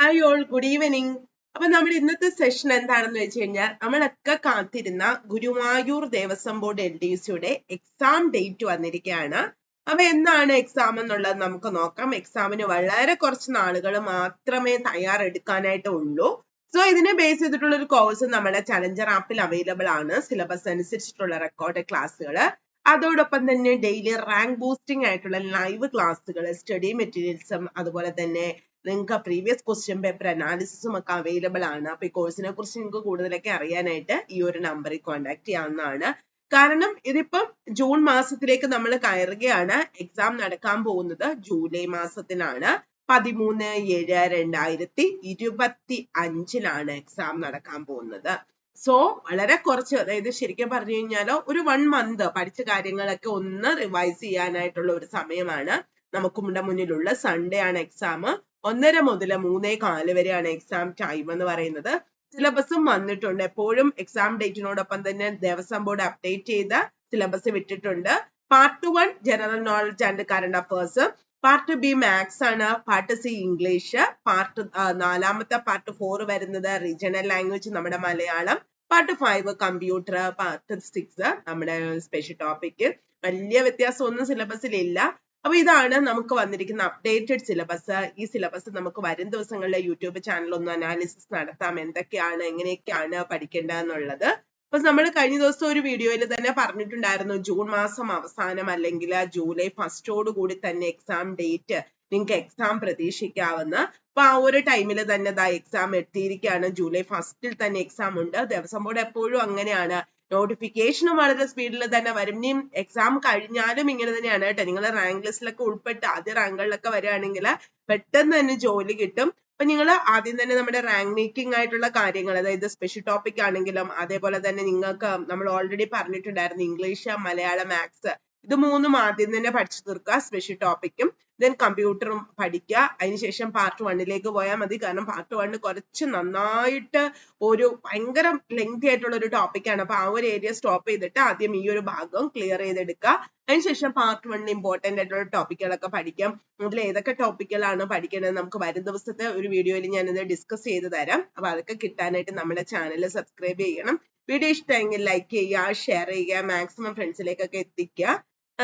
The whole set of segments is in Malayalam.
ഹായ് ഓൾ ഗുഡ് ഈവനിങ് അപ്പൊ നമ്മുടെ ഇന്നത്തെ സെഷൻ എന്താണെന്ന് വെച്ച് കഴിഞ്ഞാൽ നമ്മളൊക്കെ കാത്തിരുന്ന Guruvayur Devaswom board L D സിയുടെ എക്സാം ഡേറ്റ് വന്നിരിക്കുകയാണ്. അപ്പൊ എന്നാണ് എക്സാം എന്നുള്ളത് നമുക്ക് നോക്കാം. എക്സാമിന് വളരെ കുറച്ച് നാളുകൾ മാത്രമേ തയ്യാറെടുക്കാനായിട്ട് ഉള്ളൂ. സോ ഇതിനെ ബേസ് ചെയ്തിട്ടുള്ള ഒരു കോഴ്സ് നമ്മുടെ ചലഞ്ചർ ആപ്പിൽ അവൈലബിൾ ആണ്. സിലബസ് അനുസരിച്ചിട്ടുള്ള റെക്കോർഡ് ക്ലാസ്സുകൾ അതോടൊപ്പം തന്നെ ഡെയിലി റാങ്ക് ബൂസ്റ്റിംഗ് ആയിട്ടുള്ള ലൈവ് ക്ലാസ്സുകൾ സ്റ്റഡി മെറ്റീരിയൽസും അതുപോലെ തന്നെ നിങ്ങൾക്ക് പ്രീവിയസ് ക്വസ്റ്റ്യൻ പേപ്പർ അനാലിസിസും ഒക്കെ അവൈലബിൾ ആണ്. അപ്പൊ ഈ കോഴ്സിനെ കുറിച്ച് നിങ്ങൾക്ക് കൂടുതലൊക്കെ അറിയാനായിട്ട് ഈ ഒരു നമ്പറിൽ കോൺടാക്ട് ചെയ്യാവുന്നതാണ്. കാരണം ഇതിപ്പം ജൂൺ മാസത്തിലേക്ക് നമ്മൾ കയറുകയാണ്. എക്സാം നടക്കാൻ പോകുന്നത് ജൂലൈ മാസത്തിലാണ്. പതിമൂന്ന് ഏഴ് രണ്ടായിരത്തി ഇരുപത്തി അഞ്ചിലാണ് എക്സാം നടക്കാൻ പോകുന്നത്. സോ വളരെ കുറച്ച് അതായത് ശരിക്കും പറഞ്ഞു കഴിഞ്ഞാൽ ഒരു വൺ മന്ത് പഠിച്ച കാര്യങ്ങളൊക്കെ ഒന്ന് റിവൈസ് ചെയ്യാനായിട്ടുള്ള ഒരു സമയമാണ്. നമുക്ക് നമ്മുടെ മുന്നിലുള്ള സൺഡേ ആണ് എക്സാം ഒന്നര മുതൽ മൂന്നേ കാൽ വരെയാണ് എക്സാം ടൈം എന്ന് പറയുന്നത്. സിലബസും വന്നിട്ടുണ്ട്. എപ്പോഴും എക്സാം ഡേറ്റിനോടൊപ്പം തന്നെ ദേവസ്വം ബോർഡ് അപ്ഡേറ്റ് ചെയ്ത സിലബസ് വിട്ടിട്ടുണ്ട്. Part one general knowledge and current affairs part B maths ആണ്. പാർട്ട് സി ഇംഗ്ലീഷ് പാർട്ട് നാലാമത്തെ പാർട്ട് ഫോർ വരുന്നത് റീജിയണൽ ലാംഗ്വേജ് നമ്മുടെ Malayalam. Part five computer part six നമ്മുടെ സ്പെഷ്യൽ ടോപ്പിക് വലിയ വ്യത്യാസം ഒന്നും സിലബസിൽ ഇല്ല. അപ്പൊ ഇതാണ് നമുക്ക് വന്നിരിക്കുന്ന അപ്ഡേറ്റഡ് സിലബസ് ഈ സിലബസ് നമുക്ക് വരും ദിവസങ്ങളിലെ യൂട്യൂബ് ചാനൽ ഒന്ന് അനാലിസിസ് നടത്താം. എന്തൊക്കെയാണ് എങ്ങനെയൊക്കെയാണ് പഠിക്കേണ്ടതെന്നുള്ളത്. അപ്പൊ നമ്മൾ കഴിഞ്ഞ ദിവസം ഒരു വീഡിയോയിൽ തന്നെ പറഞ്ഞിട്ടുണ്ടായിരുന്നു ജൂൺ മാസം അവസാനം അല്ലെങ്കിൽ ജൂലൈ ഫസ്റ്റോട് കൂടി തന്നെ എക്സാം ഡേറ്റ് നിങ്ങൾക്ക് എക്സാം പ്രതീക്ഷിക്കാവുന്ന. അപ്പൊ ആ ഒരു ടൈമിൽ തന്നെ എക്സാം എത്തിയിരിക്കുകയാണ്. ജൂലൈ ഫസ്റ്റിൽ തന്നെ എക്സാം ഉണ്ട്. ദേവസ്വം ബോർഡ് എപ്പോഴും അങ്ങനെയാണ്. നോട്ടിഫിക്കേഷനും വളരെ സ്പീഡിൽ തന്നെ വരും. ഇനിയും എക്സാം കഴിഞ്ഞാലും ഇങ്ങനെ തന്നെയാണ് കേട്ടോ. നിങ്ങൾ റാങ്ക് ലിസ്റ്റിലൊക്കെ ഉൾപ്പെട്ട് ആദ്യ റാങ്കുകളിലൊക്കെ വരികയാണെങ്കിൽ പെട്ടെന്ന് തന്നെ ജോലി കിട്ടും. അപ്പൊ നിങ്ങൾ ആദ്യം തന്നെ നമ്മുടെ റാങ്ക് മേക്കിംഗ് ആയിട്ടുള്ള കാര്യങ്ങൾ അതായത് സ്പെഷ്യൽ ടോപ്പിക് ആണെങ്കിലും അതേപോലെ തന്നെ നിങ്ങൾക്ക് നമ്മൾ ഓൾറെഡി പറഞ്ഞിട്ടുണ്ടായിരുന്നു ഇംഗ്ലീഷ് മലയാളം മാത്സ് ഇത് മൂന്നും ആദ്യം തന്നെ പഠിച്ചു തീർക്കുക സ്പെഷ്യൽ ടോപ്പിക്കും ദെൻ കമ്പ്യൂട്ടറും പഠിക്കുക. അതിനുശേഷം പാർട്ട് വണ്ണിലേക്ക് പോയാൽ മതി. കാരണം പാർട്ട് വണ്ണ് കുറച്ച് നന്നായിട്ട് ഒരു ഭയങ്കര ലെങ്തി ആയിട്ടുള്ള ഒരു ടോപ്പിക്കാണ് അപ്പൊ ആ ഒരു ഏരിയ സ്റ്റോപ്പ് ചെയ്തിട്ട് ആദ്യം ഈ ഒരു ഭാഗം ക്ലിയർ ചെയ്തെടുക്കുക. അതിനുശേഷം പാർട്ട് വണ്ണിന് ഇമ്പോർട്ടന്റ് ആയിട്ടുള്ള ടോപ്പിക്കുകളൊക്കെ പഠിക്കാം. അതിൽ ഏതൊക്കെ ടോപ്പിക്കുകളാണ് പഠിക്കേണ്ടത് നമുക്ക് വരും ദിവസത്തെ ഒരു വീഡിയോയിൽ ഞാനിത് ഡിസ്കസ് ചെയ്ത് തരാം. അപ്പൊ അതൊക്കെ കിട്ടാനായിട്ട് നമ്മുടെ ചാനൽ സബ്സ്ക്രൈബ് ചെയ്യണം. വീഡിയോ ഇഷ്ടമെങ്കിൽ ലൈക്ക് ചെയ്യുക ഷെയർ ചെയ്യുക മാക്സിമം ഫ്രണ്ട്സിലേക്കൊക്കെ എത്തിക്കുക.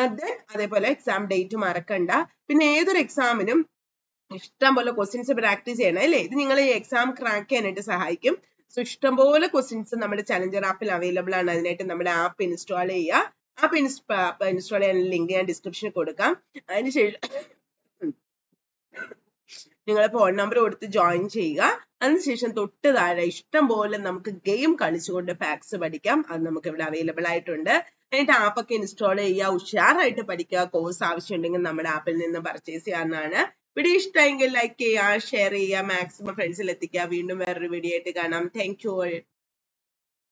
ദെൻ അതേപോലെ എക്സാം ഡേറ്റ് മറക്കണ്ട. പിന്നെ ഏതൊരു എക്സാമിനും ഇഷ്ടം പോലെ ക്വസ്റ്റ്യൻസ് പ്രാക്ടീസ് ചെയ്യണം അല്ലേ? ഇത് നിങ്ങളെ എക്സാം ക്രാക്ക് ചെയ്യാനായിട്ട് സഹായിക്കും. സോ ഇഷ്ടംപോലെ ക്വസ്റ്റ്യൻസ് നമ്മുടെ ചലഞ്ചർ ആപ്പിൽ അവൈലബിൾ ആണ്. അതിനായിട്ട് നമ്മുടെ ആപ്പ് ഇൻസ്റ്റാൾ ചെയ്യുക. ആപ്പ് ഇൻസ്റ്റാൾ ചെയ്യാൻ ലിങ്ക് ഞാൻ ഡിസ്ക്രിപ്ഷനിൽ കൊടുക്കാം. അതിനുശേഷം നിങ്ങളെ ഫോൺ നമ്പർ കൊടുത്ത് ജോയിൻ ചെയ്യുക. അതിനുശേഷം തൊട്ട് താഴെ ഇഷ്ടം പോലെ നമുക്ക് ഗെയിം കളിച്ചുകൊണ്ട് ഫാക്സ് പഠിക്കാം. അത് നമുക്ക് ഇവിടെ അവൈലബിൾ ആയിട്ടുണ്ട്. എന്നിട്ട് ആപ്പൊക്കെ ഇൻസ്റ്റാൾ ചെയ്യുക ഉഷാറായിട്ട് പഠിക്കുക കോഴ്സ് ആവശ്യമുണ്ടെങ്കിൽ നമ്മുടെ ആപ്പിൽ നിന്ന് പർച്ചേസ് ചെയ്യാവുന്നതാണ്. വീഡിയോ ഇഷ്ടമായെങ്കിൽ ലൈക്ക് ചെയ്യുക ഷെയർ ചെയ്യുക മാക്സിമം ഫ്രണ്ട്സിൽ എത്തിക്കുക. വീണ്ടും വേറൊരു വീഡിയോ ആയിട്ട് കാണാം. Thank you